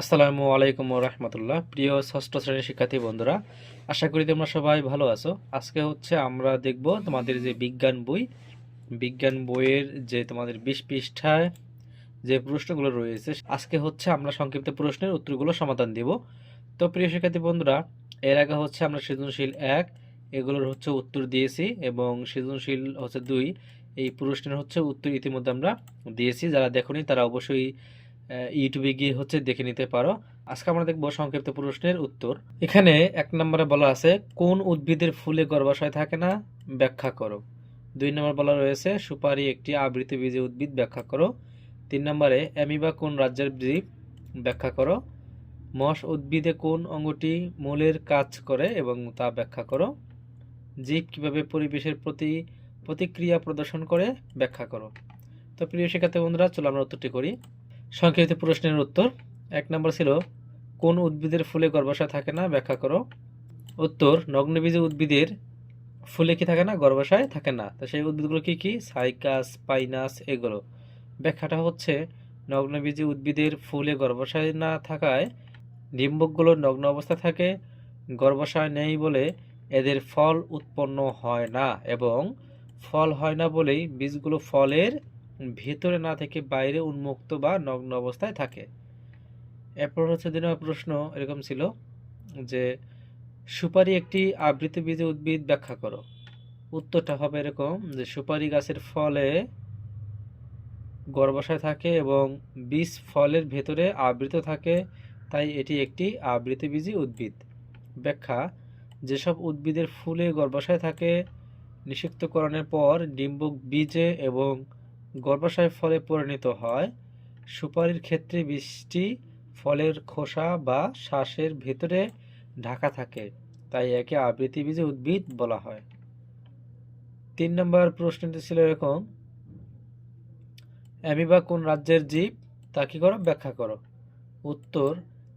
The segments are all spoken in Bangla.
আসসালামু আলাইকুম রহমতুল্লাহ। প্রিয় ষষ্ঠ শ্রেণির শিক্ষার্থী বন্ধুরা, আশা করি তোমরা সবাই ভালো আছো। আজকে হচ্ছে আমরা দেখব তোমাদের যে বিজ্ঞান বই, বিজ্ঞান বইয়ের যে তোমাদের বিশ পৃষ্ঠায় যে প্রশ্নগুলো রয়েছে, আজকে হচ্ছে আমরা সংক্ষিপ্ত প্রশ্নের উত্তরগুলো সমাধান দিব। তো প্রিয় শিক্ষার্থী বন্ধুরা, এর আগে হচ্ছে আমরা সৃজনশীল এক, এগুলোর হচ্ছে উত্তর দিয়েছি এবং সৃজনশীল হচ্ছে দুই, এই প্রশ্নের হচ্ছে উত্তর ইতিমধ্যে আমরা দিয়েছি। যারা দেখোনি তারা অবশ্যই ইউটিউবে গিয়ে হচ্ছে দেখে নিতে পারো। আজকে আমরা দেখব সংক্ষিপ্ত প্রশ্নের উত্তর। এখানে এক নম্বরে বলা আছে, কোন উদ্ভিদের ফুলে গর্ভাশয় থাকে না? ব্যাখ্যা করো। দুই নম্বর বলা রয়েছে, সুপারি একটি আবৃতবীজী উদ্ভিদ, ব্যাখ্যা করো। তিন নম্বরে, অ্যামিবা কোন রাজ্যের জীব? ব্যাখ্যা করো। মশ উদ্ভিদে কোন অঙ্গটি মূলের কাজ করে এবং তা ব্যাখ্যা করো। জীব কীভাবে পরিবেশের প্রতি প্রতিক্রিয়া প্রদর্শন করে? ব্যাখ্যা করো। তো প্রিয় শিক্ষার্থী বন্ধুরা, চলো আমরা উত্তরটি করি। সংক্ষিপ্ত প্রশ্নের উত্তর। এক নম্বর ছিল, কোন উদ্ভিদের ফুলে গর্ভাশয় থাকে না? ব্যাখ্যা করো। উত্তর, নগ্নবীজ উদ্ভিদের ফুলে কি থাকে না? গর্ভাশয় থাকে না। তো সেই উদ্ভিদগুলো কি কি? সাইকাস পাইনাস এগুলো। ব্যাখ্যাটা হচ্ছে, নগ্নবীজী উদ্ভিদের ফুলে গর্ভাশয় না থাকায় ডিম্বকগুলো নগ্ন অবস্থায় থাকে, গর্ভাশয় নেই বলে এদের ফল উৎপন্ন হয় না এবং ফল হয় না বলেই বীজগুলো ফলের ভেতরে না থেকে বাইরে উন্মুক্ত বা নগ্ন অবস্থায় থাকে। এরপর হচ্ছে দিনের প্রশ্ন এরকম ছিল যে, সুপারি একটি আবৃতবীজী উদ্ভিদ ব্যাখ্যা করো। উত্তরটা হবে এরকম যে, সুপারি গাছের ফলে গর্ভাশয় থাকে এবং বীজ ফলের ভেতরে আবৃত থাকে, তাই এটি একটি আবৃতবীজী উদ্ভিদ। ব্যাখ্যা, যেসব উদ্ভিদের ফুলে গর্ভাশয় থাকে, নিষিক্তকরণের পর ডিম্বক বীজে এবং গর্ভাশয় ফলে পরিণত হয়। সুপারির ক্ষেত্রে বৃষ্টি, ফলের খোসা বা শ্বাসের ভেতরে ঢাকা থাকে, তাই একে আবৃতবীজী উদ্ভিদ বলা হয়। তিন নম্বর প্রশ্নটি ছিল এরকম, অ্যামিবা কোন রাজ্যের জীব? তা কি করো? ব্যাখ্যা করো। উত্তর,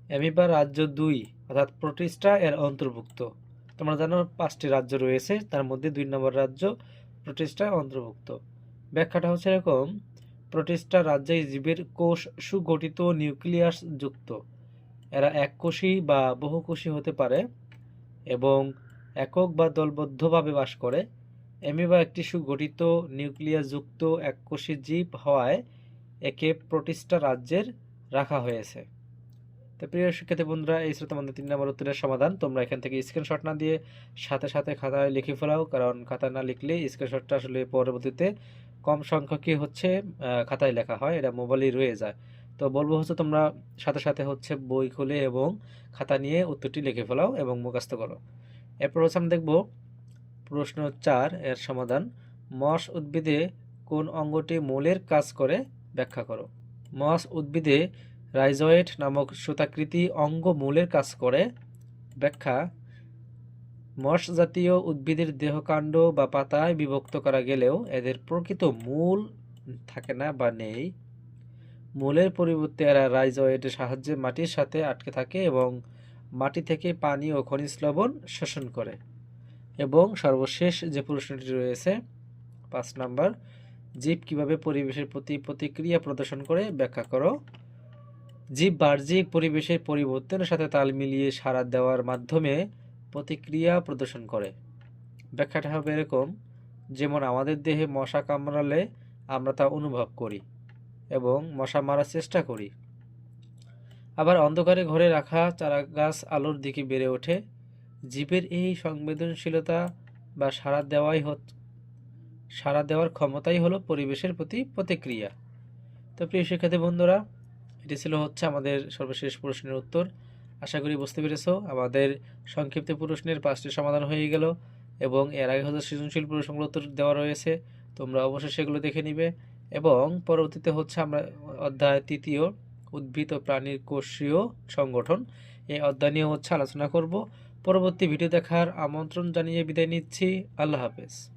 অ্যামিবা রাজ্য দুই, অর্থাৎ প্রোটিস্টা এর অন্তর্ভুক্ত। তোমরা জানো পাঁচটি রাজ্য রয়েছে, তার মধ্যে দুই নম্বর রাজ্য প্রোটিস্টা অন্তর্ভুক্ত। ব্যাখ্যাটা হচ্ছে এরকম, প্রোটিস্টা রাজ্যে জীবের কোষ সুগঠিত নিউক্লিয়াস যুক্ত। এরা এককোষী বা বহুকোষী হতে পারে এবং একক বা দলবদ্ধভাবে বাস করে। অ্যামিবা একটি সুগঠিত নিউক্লিয়াস যুক্ত এককোষী জীব হওয়ায় একে প্রোটিস্টা রাজ্যের রাখা হয়েছে। তো প্রিয় শিক্ষার্থী বন্ধুরা, এই ছিল তোমাদের তিন নম্বর উত্তরের সমাধান। তোমরা এখান থেকে স্ক্রিনশট না দিয়ে সাথে সাথে খাতায় লিখে ফেলাও, কারণ খাতা না লিখলে স্ক্রিনশটটা আসলে পরবর্তীতে কম সংখ্যকই হচ্ছে খাতায় লেখা হয়, এটা মোবাইলেই রয়ে যায়। তো বলব হচ্ছে তোমরা সাথে সাথে হচ্ছে বই খুলে এবং খাতা নিয়ে উত্তরটি লিখে ফেলাও এবং মুখস্থ করো। এরপর হচ্ছে আমরা দেখব প্রশ্ন চার এর সমাধান। মস উদ্ভিদে কোন অঙ্গটি মূলের কাজ করে? ব্যাখ্যা করো। মস উদ্ভিদে রাইজয়েড নামক সুতাকৃতি অঙ্গ মূলের কাজ করে। ব্যাখ্যা, মশ জাতীয় উদ্ভিদের দেহকাণ্ড বা পাতায় বিভক্ত করা গেলেও এদের প্রকৃত মূল থাকে না বা নেই। মূলের পরিবর্তে এরা রাইজয়েডের সাহায্যে মাটির সাথে আটকে থাকে এবং মাটি থেকে পানি ও খনিজ লবণ শোষণ করে। এবং সর্বশেষ যে প্রশ্নটি রয়েছে, পাঁচ নাম্বার, জীব কীভাবে পরিবেশের প্রতি প্রতিক্রিয়া প্রদর্শন করে, ব্যাখ্যা করো। জীব বাহ্যিক পরিবেশের পরিবর্তনের সাথে তাল মিলিয়ে সাড়া দেওয়ার মাধ্যমে প্রতিক্রিয়া প্রদর্শন করে। ব্যাখ্যাটা হবে এরকম, যেমন আমাদের দেহে মশা কামড়ালে আমরা তা অনুভব করি এবং মশা মারার চেষ্টা করি। আবার অন্ধকারে ঘরে রাখা চারা গাছ আলোর দিকে বেড়ে ওঠে। জীবের এই সংবেদনশীলতা বা সাড়া দেওয়াই হত, সাড়া দেওয়ার ক্ষমতাই হলো পরিবেশের প্রতি প্রতিক্রিয়া। তো প্রিয় শিক্ষার্থী বন্ধুরা এটি ছিল হচ্ছে আমাদের সর্বশেষ প্রশ্নের উত্তর। আশা করি বুঝতে পেরেছ, আমাদের সংক্ষিপ্ত প্রশ্নের পাঁচটি সমাধান হয়ে গেল এবং এর আগে হচ্ছে সৃজনশীল প্রশ্নগুলো উত্তর দেওয়া রয়েছে, তোমরা অবশ্যই সেগুলো দেখে নিবে। এবং পরবর্তীতে হচ্ছে আমরা অধ্যায় তৃতীয়, উদ্ভিদ ও প্রাণীর কোষীয় সংগঠন, এই অধ্যায় নিয়ে হচ্ছে আলোচনা করব। পরবর্তী ভিডিও দেখার আমন্ত্রণ জানিয়ে বিদায় নিচ্ছি। আল্লাহ হাফেজ।